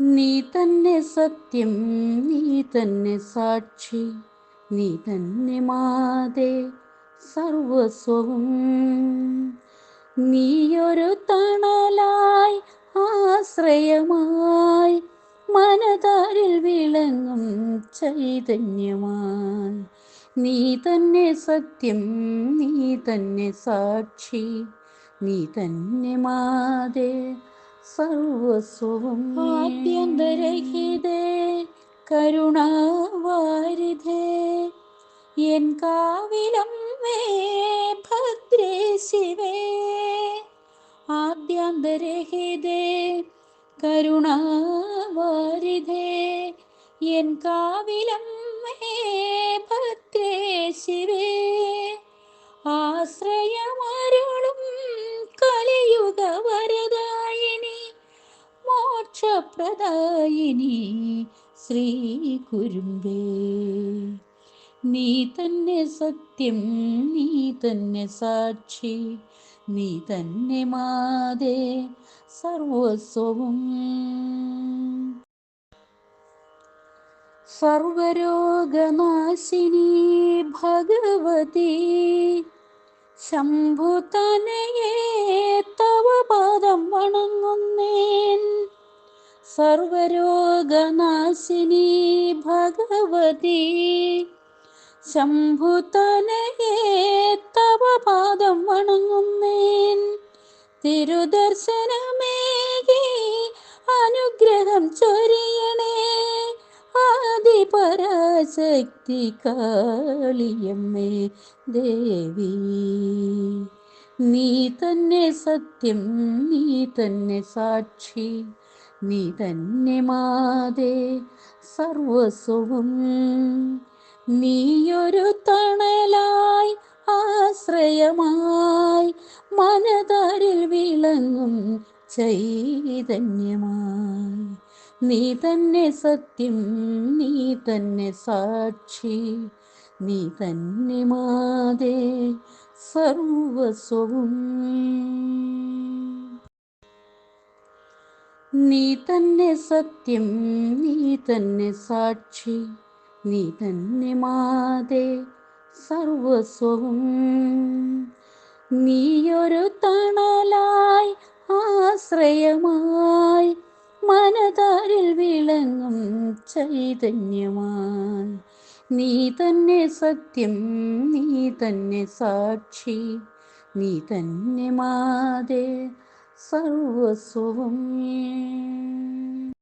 നീ തന്നെ സത്യം നീ തന്നെ സാക്ഷി നീ തന്നെ മാതേ സർവസ്വവും. നീയൊരു തണലായി ആശ്രയമായി മനതാരിൽ വിളങ്ങും ചൈതന്യമായി. നീ തന്നെ സത്യം നീ തന്നെ സാക്ഷി നീ തന്നെ മാതേ സർവസ്വവും ആദ്യന്തരഹിതേ കരുണാവാരിധേ. എൻ കാവിലം വേ ഭദ്രേ ശിവേ. ആദ്യാന്തരഹിതേ കരുണാവാരിധേ. എൻ കാവിലം വേ ഭദ്രേ ശിവേ. ആശ്രയമരുളും കലിയുഗ വരദായിനി മോക്ഷപ്രദായിനി ശ്രീ കുരുമ്പേ. നീ തന്നെ സത്യം നീ തന്നെ സാക്ഷി നീ തന്നെ മാതേ സർവസ്വവും. സർവരോഗനാശിനി ഭഗവതി ശംഭുതനയേ സർവരോഗനാശിനി ഭഗവതി. ശംഭുതനയേ തവ പാദം വണങ്ങുന്നേൻ. തിരുദർശനമേകി അനുഗ്രഹം ചൊരിയണേ. ആദിപരാശക്തി കാളിയമ്മേ ദേവി. നീ തന്നെ സത്യം നീ തന്നെ സാക്ഷി. നീ തന്നെ മാതേ സർവസ്വവും. നീയൊരു തണലായി ആശ്രയമായി മനതാരിൽ വിളങ്ങും ചൈതന്യമായി. നീ തന്നെ സത്യം നീ തന്നെ സാക്ഷി നീ തന്നെ മാതേ സർവസ്വവും. നീ തന്നെ സത്യം നീ തന്നെ സാക്ഷി നീ തന്നെ മാതേ സർവസ്വവും. നീയൊരു തണലായി ആശ്രയമായി മനതാരിൽ വിളങ്ങും ചൈതന്യമായി. നീ തന്നെ സത്യം നീ തന്നെ സാക്ഷി നീ തന്നെ മാതേ 塞如所愿。